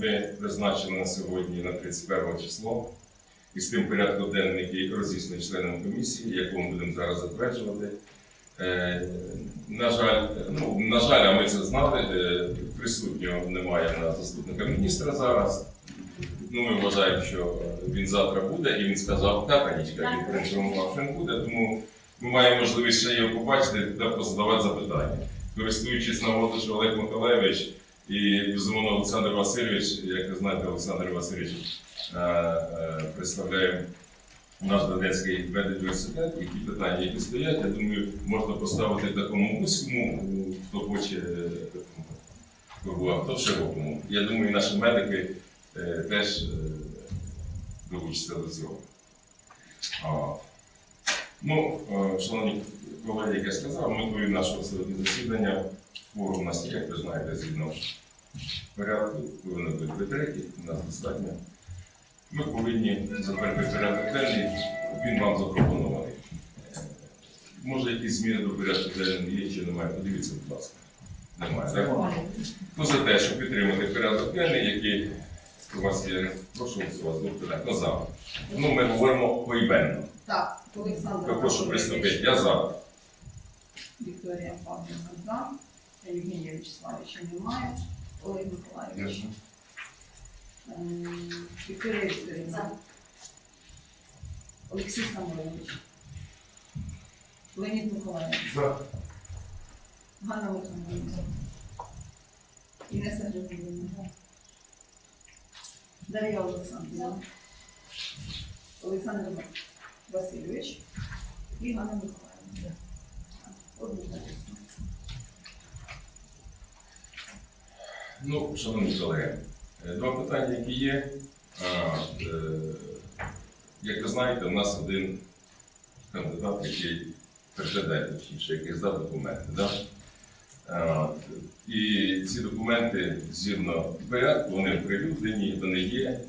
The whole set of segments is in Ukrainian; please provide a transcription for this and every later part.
ми призначили на сьогодні на 31 число і з тим порядком денним, який розісланий членам комісії, яку ми будемо зараз затверджувати. Е, на жаль, ну, на жаль, а ми це знали, присутнього немає на заступника міністра зараз. Ну, ми вважаємо, що він завтра буде, і він сказав, та Танічка, він проінформував, що він буде, тому ми маємо можливість ще його побачити та позадавати запитання. Користуючись нагодою, що Олег Миколаївич і безумовно Олександр Васильович, як ви знаєте, Олександр Васильович е, е, представляє наш Донецький медуніверситет, і ті питання, які стоять, я думаю, можна поставити такому вузькому, хто хоче, а хто в широкому. Я думаю, наші медики е, теж долучаться до цього. Ну, шановні колеги, як я сказав, ми метою нашого сьогодні засідання форум у нас є, як ви знаєте, згідно порядку, повинен бути відкритий, у нас достатньо. Ми повинні затвердити порядок денний, він вам запропонований. Може, якісь зміни до порядку денного є чи немає? Подивіться, будь ласка. Немає, так? Хто за те, щоб підтримати порядок денний, який у вас є, прошу голосувати, питань. Хто за? Ну, ми говоримо поіменно. Так, Олександр. Я прошу приступити. Я за. Вікторія Павлівна за. Євгенія Вячеславовича немає. Олег Миколаївич. Вікторія Вікторівна. Олексій Самойлович. Леонід Миколаївич. За. Ганна Михайлівна. Інеса Григорівна. Дар'я Олександрівна. Олександр Васильович і Ганна Миколаївна. Одноголосно. Ну, шановні колеги, е, два питання, які є. А, е, Як ви знаєте, у нас один кандидат, який претендент, точніше, який здав документи. Да? А, І ці документи згідно порядку, вони оприлюднені, вони є.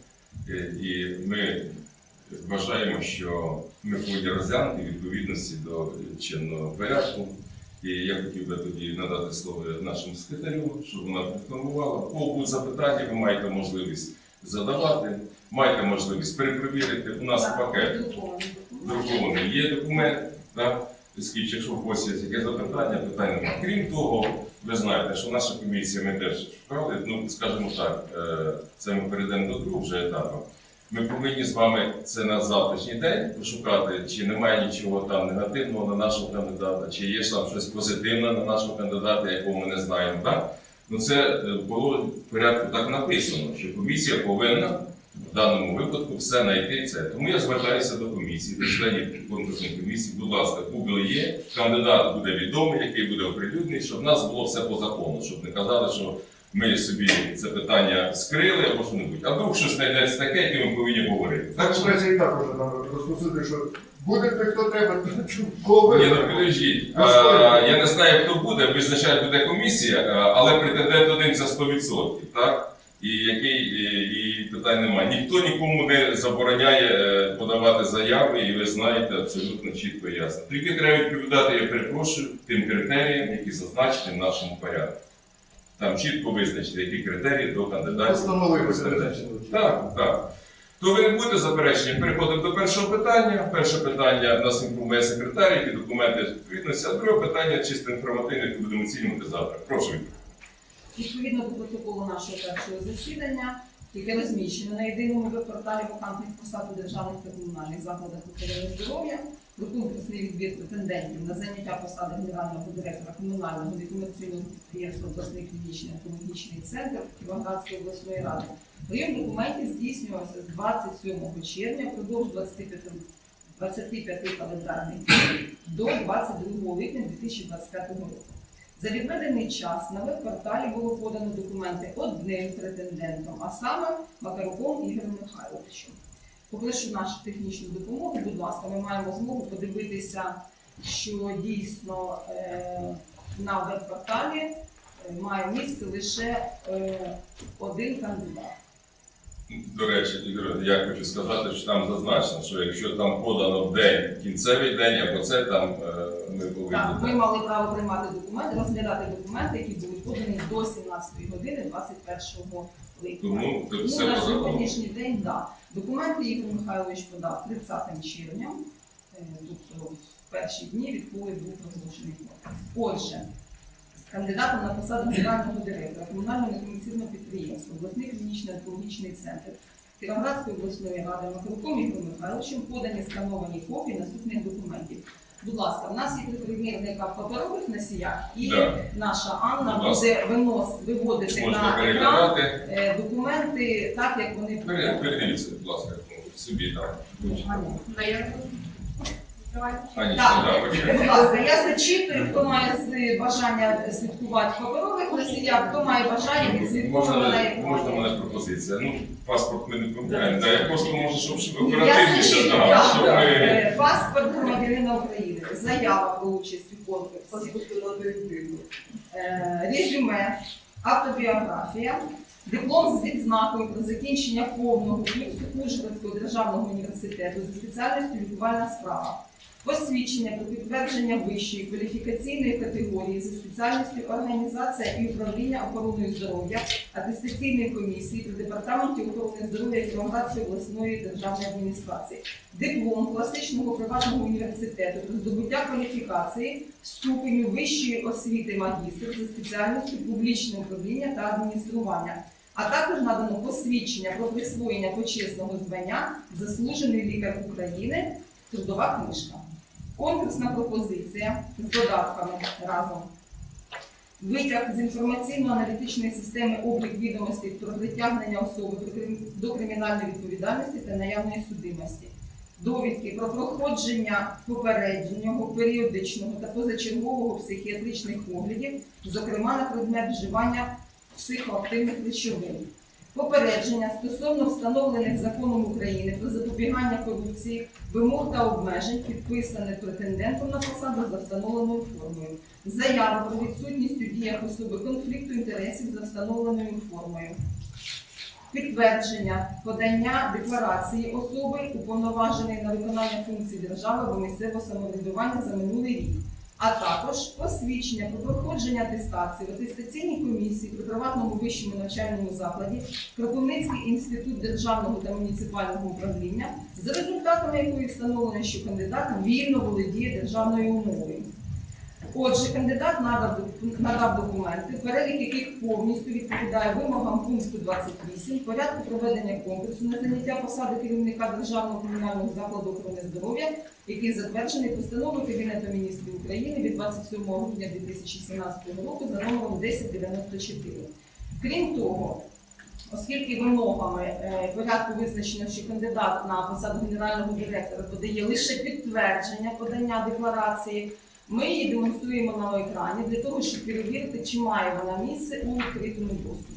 Е, І ми вважаємо, що ми повинні розглянути відповідності до чинного порядку. І я хотів би тоді надати слово нашому секретарю, щоб вона підформувала. Кого будуть запитання, ви маєте можливість задавати, маєте можливість перепровірити. У нас пакет друкований є документ. Да? Оскільки, якщо у когось є яке запитання, питань немає. Крім того, ви знаєте, що наша комісія ми теж шукали, ну скажімо так, е, це ми перейдемо до другого вже етапу. Ми повинні з вами це на завтрашній день пошукати, чи немає нічого там негативного на нашого кандидата, чи є там щось позитивне на нашого кандидата, якого ми не знаємо. Так? Ну це е, було в порядку так написано, що комісія повинна в даному випадку все знайти це. Тому я звертаюся до комісії, до членів конкурсної комісії. Будь ласка, Google є, кандидат буде відомий, який буде оприлюднений, щоб в нас було все по закону, щоб не казали, що ми собі це питання скрили або що небудь. А вдруг щось знайдеться таке, яке ми повинні говорити. Так що і так уже нам розпосудити, що буде хто треба, кого ні, ну підождіть. Ну, А, я не знаю, хто буде, визначати буде комісія, але претендент один це 100%, так? І який і, і питань немає. Ніхто нікому не забороняє е, подавати заяви, і ви знаєте абсолютно чітко і ясно. Тільки треба відповідати, я перепрошую, тим критеріям, які зазначені в нашому порядку. Там чітко визначити, які критерії до кандидатів. Так, так. То ви не будете заперечення. Переходимо до першого питання. Перше питання нас інформує секретар, які документи відповідності, а друге питання чисто інформативне, яке будемо оцінювати завтра. Прошу Відповідно до протоколу нашого першого засідання, яке розміщено на єдиному веб-порталі вакантних посад у державних та комунальних закладах охорони здоров'я про конкурсний відбір претендентів на заняття посади генерального директора комунального некомерційного підприємства обласний клінічний онкологічний центр Кіровоградської обласної ради. Прийом документів здійснювався з 27 червня впродовж 25 25 календарних днів до 22 липня 2025 року. За відведений час на веб-порталі було подано документи одним претендентом, а саме Макаруком Ігорем Михайловичем. Попрошу нашу технічну допомогу, будь ласка, ми маємо змогу подивитися, що дійсно е, на веб-порталі е, має місце лише е, один кандидат. До речі, Ігор, я хочу сказати, що там зазначено, що якщо там подано в день кінцевий день, або це там ми повинні. Так, ми мали право приймати документи, розглядати документи, які були подані до 17 години 21 виконано. Тому все на сьогоднішній день, так. Документи Ігор Михайлович подав 30 червня, е, тобто в перші дні, відколи був проголошений конкурс. Отже, кандидатом на посаду генерального директора комунального некомерційного підприємства обласний клінічно-екологічний центр Кіровоградської обласної ради Макаруком Ігорем Михайловичем подані скановані копії наступних документів. Будь ласка, в нас є три примірника в паперових носіях, і Да. наша Анна Будь буде винос виводити Можна на екран е, документи так, як вони Пере- Передивіться, будь ласка, собі там. Анічка, Так, да, будь ласка, я зачитую, хто має бажання слідкувати в паперових носіях, хто має бажання відслідковувати на Можна, мене пропозиція. Ну, паспорт ми не поміняємо. Да, я просто може, щоб, щоб оперативніше, да, щоб ми... Е, паспорт громадянина України, заява про участь у конкурсі, е, резюме, автобіографія, диплом з відзнакою про закінчення повного курсу Ужгородського державного університету за спеціальністю лікувальна справа. Посвідчення про підтвердження вищої кваліфікаційної категорії за спеціальністю організація і управління охороною здоров'я атестаційної комісії при департаменті охорони здоров'я Кіровоградської обласної державної адміністрації, диплом класичного приватного університету про здобуття кваліфікації ступеню вищої освіти магістр за спеціальністю публічне управління та адміністрування. А також надано посвідчення про присвоєння почесного звання заслужений лікар України, трудова книжка. Конкурсна пропозиція з додатками разом. Витяг з інформаційно-аналітичної системи облік відомостей про притягнення особи до кримінальної відповідальності та наявної судимості. Довідки про проходження попередженого, періодичного та позачергового психіатричних оглядів, зокрема на предмет вживання психоактивних речовин. Попередження стосовно встановлених законом України про запобігання корупції, вимог та обмежень, підписаних претендентом на посаду за встановленою формою. Заява про відсутність у діях особи конфлікту інтересів за встановленою формою. Підтвердження подання декларації особи, уповноваженої на виконання функцій держави або місцевого самоврядування за минулий рік, а також посвідчення про проходження атестації в атестаційній комісії при приватному вищому навчальному закладі Кропивницький інститут державного та муніципального управління, за результатами якої встановлено, що кандидат вільно володіє державною мовою. Отже, кандидат надав, надав документи, перелік яких повністю відповідає вимогам пункту 28 порядку проведення конкурсу на заняття посади керівника державного комунального закладу охорони здоров'я, який затверджений постановою Кабінету міністрів України від 27 грудня 2017 року за номером 1094. Крім того, Оскільки вимогами е, порядку визначено, що кандидат на посаду генерального директора подає лише підтвердження подання декларації, ми її демонструємо на екрані для того, щоб перевірити, чи має вона місце у відкритому доступі.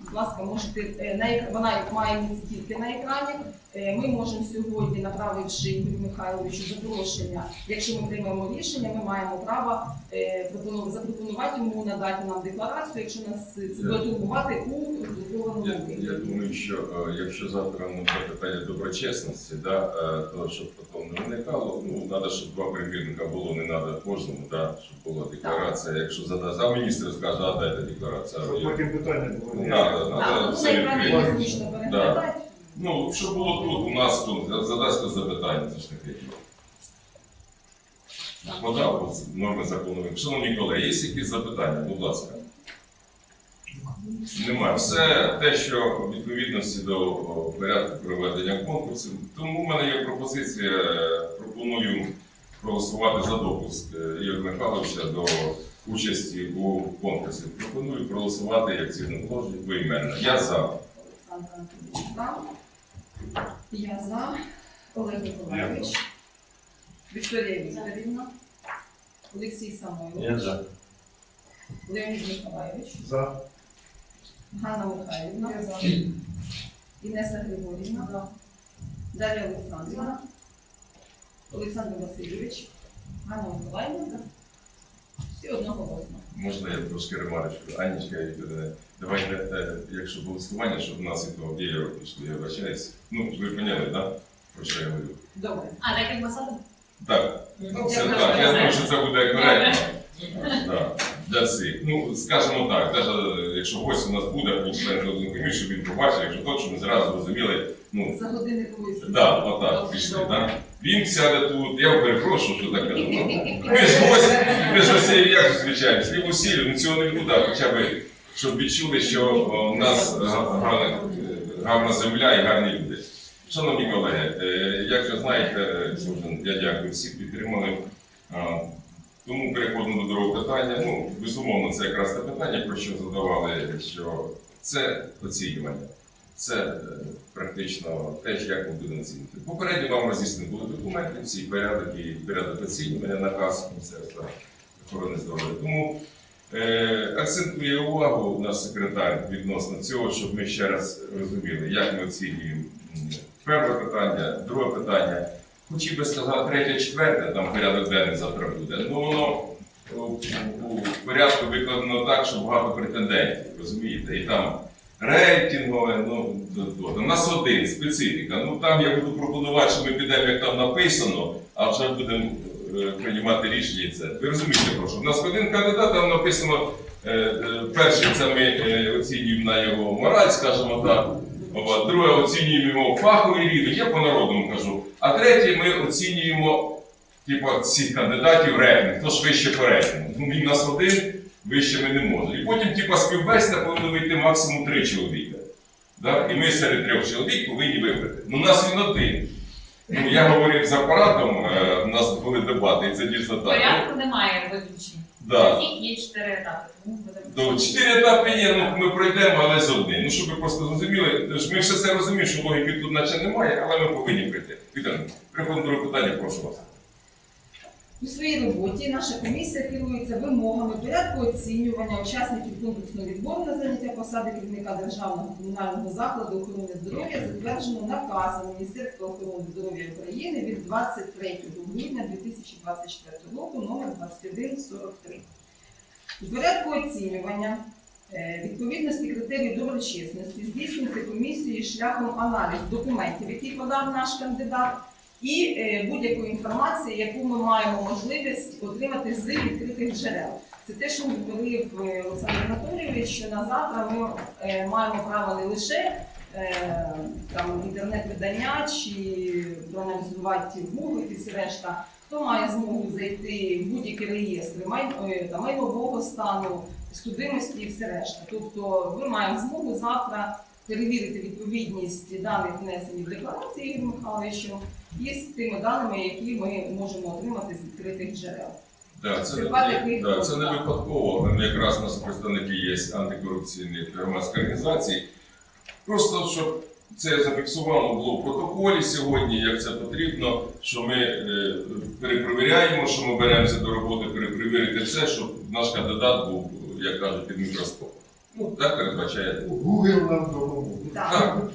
Будь ласка, можете е, на вона має місце тільки на екрані. Е, Ми можемо сьогодні, направивши Ігорю Михайловичу запрошення, якщо ми приймемо рішення, ми маємо право е, запропонувати йому надати нам декларацію, якщо нас це буде турбувати у роздрукованому Я, я думаю, що якщо завтра ну, це питання доброчесності, да, то щоб потім виникало, ну треба, щоб два примірника було, не треба кожному, да, щоб була декларація. Якщо за, за міністр скаже, а дайте декларацію. Щоб Я- потім питання було. Не не- треба, треба ну, все відкрити. Ну, що було тут, у нас тут, задасте запитання, це ж таке. Подав ось норми закону. Шановні колеги, є якісь запитання, будь ласка. Немає. Все те, що в відповідності до порядку проведення конкурсів. Тому в мене є пропозиція. е, Пропоную проголосувати за допуск е, Ігоря Михайловича до участі у конкурсі. Пропоную проголосувати як цільну положення поіменно. Я за. Олександр Анатолійович за. Я за. Олег Миколаївич. Вікторія Вікторівна. Олексій Самойлович. Я за. Леонід Миколаївич. За. Ганна Михайлівна. Інеса Григорівна. Дар'я Олександрівна. Олександр Васильович. Ганна Миколаївна. Всі одноголосно. Можна я трошки ремарочку? Анічка, е, давайте, е, якщо голосування, щоб нас і того є пішли, я вибачаюсь. Ну, ви поняли, так? Да? Про що я говорю? Добре. А так як посада? Так, Ну, це я так. Я думаю, що це буде коректно. Для. Ну, скажімо так, навіть якщо гость у нас буде, або член комісії, щоб він побачив, якщо то, щоб ми зразу розуміли, ну, За години колись. Да, отак пішли. Да? Він сяде тут, я перепрошую, що так кажу. Ну, ми ж гості, ми ж гостей як зустрічаємося, слів усілю, ну цього не буде, хоча б, щоб відчули, що о, у нас гарна, гарна земля і гарні люди. Шановні колеги, е, як ви знаєте, е, я дякую, всіх підтримали. Тому переходимо до другого питання. Ну, безумовно, це якраз те питання, про що задавали, що це оцінювання. Це е, практично теж як ми будемо оцінити. Попередньо вам роз'яснені були документи, всі порядок і порядок оцінювання наказ Міністерства охорони здоров'я. Тому е, акцентує увагу у нас секретар відносно цього, щоб ми ще раз розуміли, як ми оцінюємо перше питання, друге питання. Хотів би сказати, третє, четверте, там порядок денний завтра буде. Ну воно у, у порядку викладено так, що багато претендентів, розумієте, і там рейтингове, ну у нас один специфіка. Ну там я буду пропонувати, що ми підемо, як там написано, а вже будемо е, приймати рішення. Це ви розумієте, прошу. У нас один кандидат, там написано е, е, перший, це ми е, оцінюємо на його мораль, скажімо так. Друге оцінюємо фаховий рівень, я по народному кажу. А третє ми оцінюємо типу, цих кандидатів рейтинг, хто ж вище рейтингу. Ну, він нас один, вище ми не можемо. І потім, типу, співбесіда повинна вийти максимум три чоловіка. Да? І ми серед трьох чоловік повинні вибрати. Ну, у нас він один. Ну, я говорив з апаратом, е, у нас були дебати, і це дійсно так. Порядку немає виключення. Да. Всіх є чотири етапи. Тому будемо. То чотири етапи є, ну ми пройдемо, але з одним. Ну, щоб ви просто зрозуміли, ж ми все це розуміємо, що логіки тут наче немає, але ми повинні прийти. Вітер, приходимо до питання, прошу вас. У своїй роботі наша комісія керується вимогами порядку оцінювання учасників конкурсного відбору на заняття посади керівника державного комунального закладу охорони здоров'я, затверджено наказом Міністерства охорони здоров'я України від 23 грудня 2024 року номер 2143. У порядку оцінювання е, відповідності критерій доброчесності здійснюється комісією шляхом аналізу документів, які подав наш кандидат, і е, будь-якої інформації, яку ми маємо можливість отримати з відкритих джерел. Це те, що говорив е, Олександр Анатолійович, що на завтра ми е, маємо право не лише там інтернет-видання чи проаналізувати Google і всі решта. Хто має змогу зайти в будь-які реєстри май, майнового стану, судимості і все решта. Тобто ми маємо змогу завтра перевірити відповідність даних внесені в декларації Ігорю Михайловичу із тими даними, які ми можемо отримати з відкритих джерел. Да, це, Це да, це не випадково. Якраз у нас представники є антикорупційних громадських організацій. Просто щоб це зафіксовано було в протоколі сьогодні, як це потрібно, що ми е, перепровіряємо, що ми беремося до роботи перепровірити все, щоб наш кандидат був, як кажуть, під мікроскопом. Ну, так передбачає. Google нам допоможе. Так.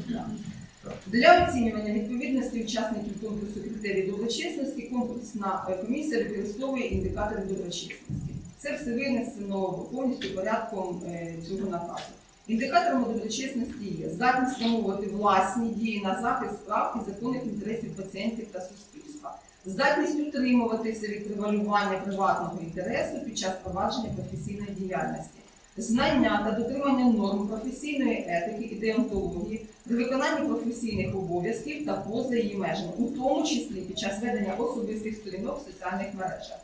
Для оцінювання відповідності учасників конкурсу критерій доброчесності конкурсна е, комісія використовує індикатори доброчесності. Це все винесено повністю порядком е, цього наказу. Індикаторами доброчесності є здатність встановлювати власні дії на захист прав і законних інтересів пацієнтів та суспільства, здатність утримуватися від превалювання приватного інтересу під час провадження професійної діяльності, знання та дотримання норм професійної етики і деонтології при виконанні професійних обов'язків та поза її межами, у тому числі під час ведення особистих сторінок в соціальних мережах.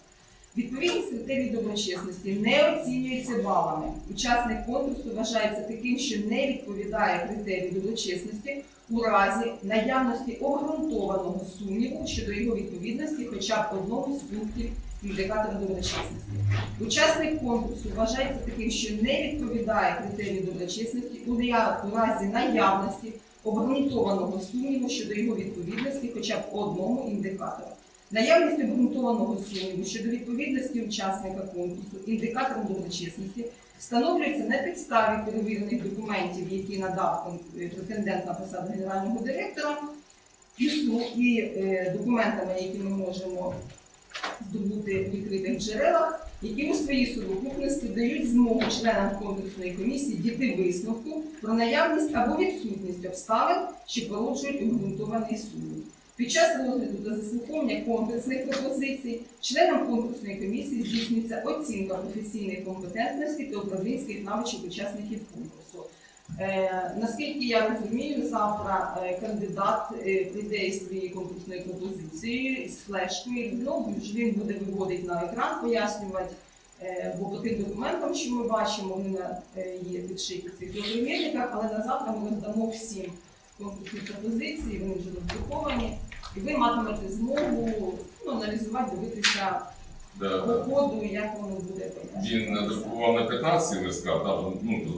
Відповідність критерій доброчесності не оцінюється балами. Учасник конкурсу вважається таким, що не відповідає критерію доброчесності у разі наявності обґрунтованого сумніву щодо його відповідності хоча б одному з пунктів індикатора доброчесності. Учасник конкурсу вважається таким, що не відповідає критерію доброчесності у разі наявності обґрунтованого сумніву щодо його відповідності хоча б одному індикатору. Наявність обґрунтованого сумніву щодо відповідності учасника конкурсу індикатором доброчесності встановлюється на підставі перевірених документів, які надав е, претендент на посаду генерального директора, і, е, документами, які ми можемо здобути в відкритих джерелах, які у своїй совокупності дають змогу членам конкурсної комісії дійти висновку про наявність або відсутність обставин, що породжують обґрунтований сумнів. Під час розгляду та заслуховування комплексних пропозицій членам конкурсної комісії здійснюється оцінка професійної компетентності та управлінських навичок учасників конкурсу. Е, наскільки я розумію, завтра е, кандидат е, прийде із своєю конкурсною пропозицією, з флешкою, ну, він буде виводити на екран, пояснювати, бо по тим документам, що ми бачимо, вони є підшиті цих документах, але на завтра ми роздамо всім конкурсні пропозиції, вони вже роздруковані, і ви матимете змогу ну, аналізувати, дивитися Да, по да. ходу, як воно буде Він надрукував на 15 листках, там,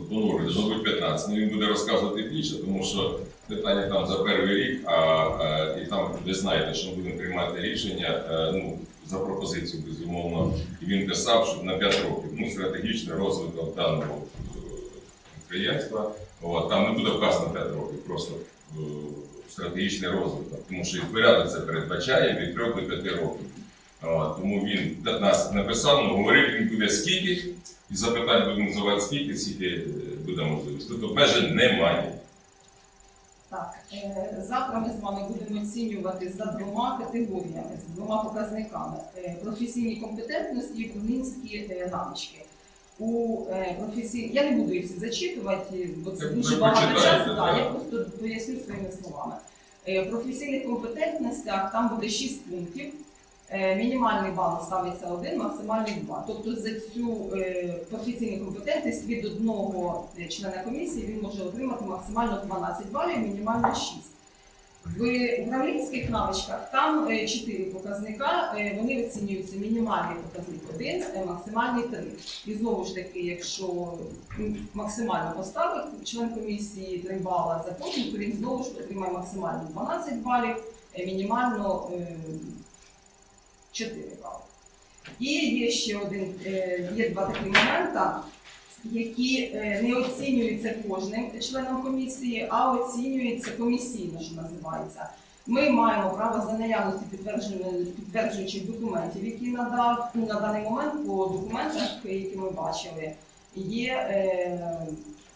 ну, должно бути 15, але він буде розказувати більше, тому що питання там за перший рік, а, а і там ви знаєте, що ми будемо приймати рішення е, ну, за пропозицію, безумовно. І він писав, що на 5 років ну, стратегічний розвиток даного е, підприємства. От, там не буде вказано 5 років, просто е, стратегічний розвиток, тому що і порядок це передбачає від 3 до 5 років. От, тому він 15 написав, ну, говорив, він буде скільки, і запитань будемо називати скільки, скільки е, буде можливість. Тобто обмежень немає. Так, е, завтра ми з вами будемо оцінювати за двома категоріями, за двома показниками: Е, професійні компетентності і управлінські е, навички. У професій... Я не буду їх всі зачитувати, бо це дуже багато часу. так. Я просто поясню своїми словами. В професійних компетентностях там буде 6 пунктів. Е, Мінімальний бал ставиться один, максимальний два. Тобто за цю е, професійну компетентність від одного е, члена комісії він може отримати максимально 12 балів, мінімально 6. В управлінських навичках там 4 показника, вони оцінюються мінімальний показник 1, е, максимальний 3. І знову ж таки, якщо максимально поставить член комісії 3 бала за кожен, то він знову ж отримає максимально 12 балів, мінімально 4 бали. І є ще один, е, є два такі моменти, які е, не оцінюються кожним членом комісії, а оцінюються комісійно, що називається. Ми маємо право за наявності підтверджуючих документів, які надав ну, на даний момент по документах, які ми бачили, є е,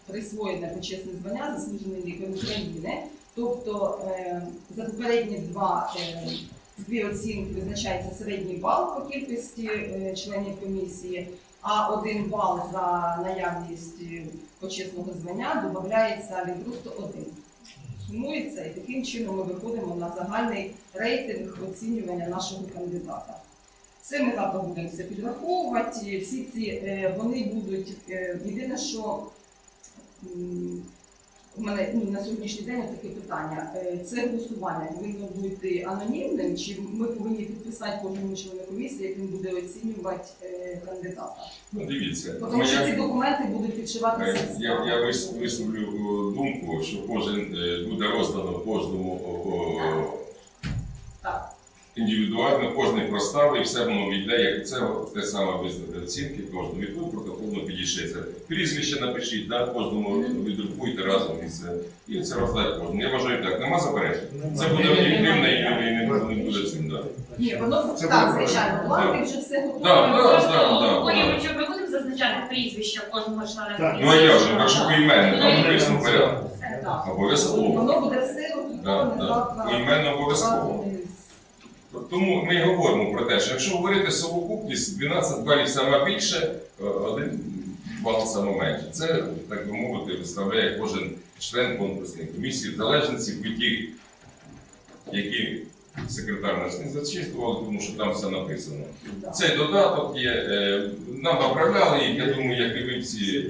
присвоєне почесне звання заслужений лікар України. Тобто е, за попередні два е, дві оцінки визначається середній бал по кількості е, членів комісії, а один бал за наявність е, почесного звання додається він просто один. Сумується і таким чином ми виходимо на загальний рейтинг оцінювання нашого кандидата. Це ми завтра будемо все підраховувати. Всі ці е, вони будуть єдине, що у мене ну, на сьогоднішній день таке питання. Е, Це голосування повинно бути анонімним, чи ми повинні підписати кожному члену комісії, як він буде оцінювати е, кандидата? Ну, дивіться, Тому що ці документи будуть підшиватися. Я, я висловлю е, думку, що кожен буде роздано кожному. Індивідуально, кожен проставив, і все воно війде, як це те саме виставити оцінки, кожному відповідь протоколно підійшеться. Прізвище напишіть, да, кожному відрукуйте разом і це. І це роздати кожному. Я вважаю так, нема заперечень. Це буде об'єктивно і не- буде цим далі. Ні, воно Це так, звичайно, бланки вже все готове. Да, да, Просто да, да, у да. Ми будемо зазначати прізвище кожного члена Так. Ну а я вже, якщо поіменно, там написано порядок. Обов'язково. Воно буде все Да, розготовлене да. Поіменно обов'язково. Тому ми говоримо про те, що якщо говорити совокупність, 12 балів саме більше, е, один бал саме менше. Це, так би мовити, виставляє кожен член конкурсної комісії в залежності від тих, які секретар нас не зачитував, тому що там все написано. Цей додаток є, е, нам направляли їх, я думаю, як і ви всі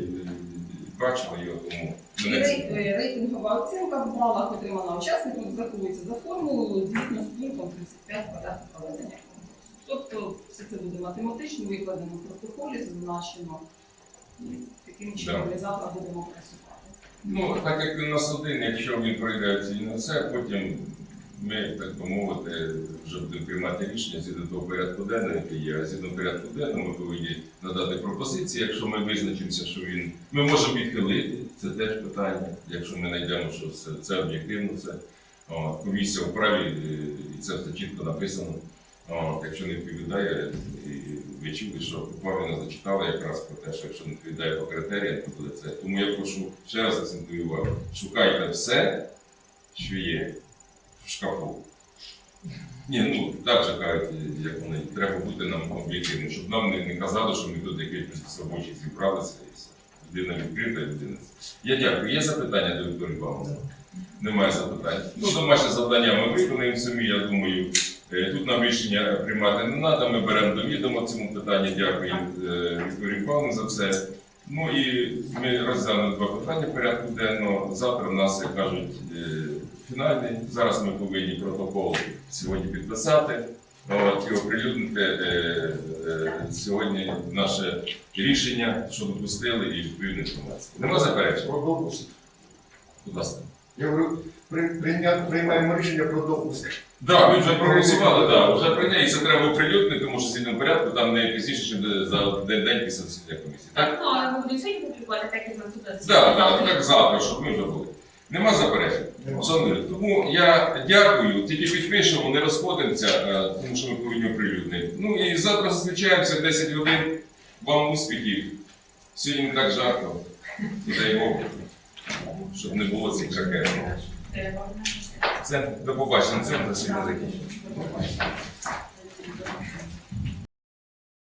бачили його, тому е, рейтингова оцінка в балах отримана учасником зараховується за формулою згідно з пунктом 35 порядку проведення конкурсу. Тобто все це буде математично викладено в протоколі, зазначено. І таким чином ми завтра будемо працювати. Ну, так як він нас один, якщо він пройде оцінює це, потім ми, так би мовити, вже будемо приймати рішення згідно того порядку денного, який є. А згідно порядку денного ми повинні надати пропозиції. Якщо ми визначимося, що він ми можемо відхилити, це теж питання. Якщо ми знайдемо, що це, це об'єктивно, це о, комісія вправі, е, і це все чітко написано. О, якщо не відповідає, і ви чули, що Павліна зачитала якраз про те, що якщо не відповідає по критеріям, то буде це. Тому я прошу ще раз акцентую увагу. Шукайте все, що є в шкафу. Ні, ну так же кажуть, як вони треба бути нам об'єктивним, щоб нам не, не казали, що ми тут якийсь робочих зібралися і все. Людина відкрита, людина. Я дякую. Є запитання до Вікторії Павловни? Немає запитань. Ну, домашнє завдання ми виконуємо самі, я думаю. Е, Тут нам рішення приймати не треба, ми беремо до відома цьому питанні. Дякую е, Вікторії Павловні за це. Ну і ми розглянули два питання порядку денного. Завтра в нас, як кажуть, е, фінальний. Зараз ми повинні протокол сьогодні підписати. От, і оприлюднити е, е, сьогодні наше рішення, що допустили, і відповідну інформацію. Нема заперечень? Про допуск. Будь ласка. Я говорю, приймаємо рішення про допуск. Так, ми вже проголосували, да, вже прийняли, і це треба оприлюднити, тому що згідно порядку там не пізніше, ніж за день, день після засідання комісії. Так? Так, ну, але ми будемо сьогодні публікувати, так як ми тут Так, так, так завтра, щоб ми вже були. Нема заперечень. Нема. Тому я дякую, тільки підпишемо, не розходимося, е, тому що ми повинні оприлюднити. Ну і завтра зустрічаємося 10 годин. Вам успіхів. Сьогодні не так жарко. І дай Бог, щоб не було цих ракет. Це до побачення, це засідання закінчено.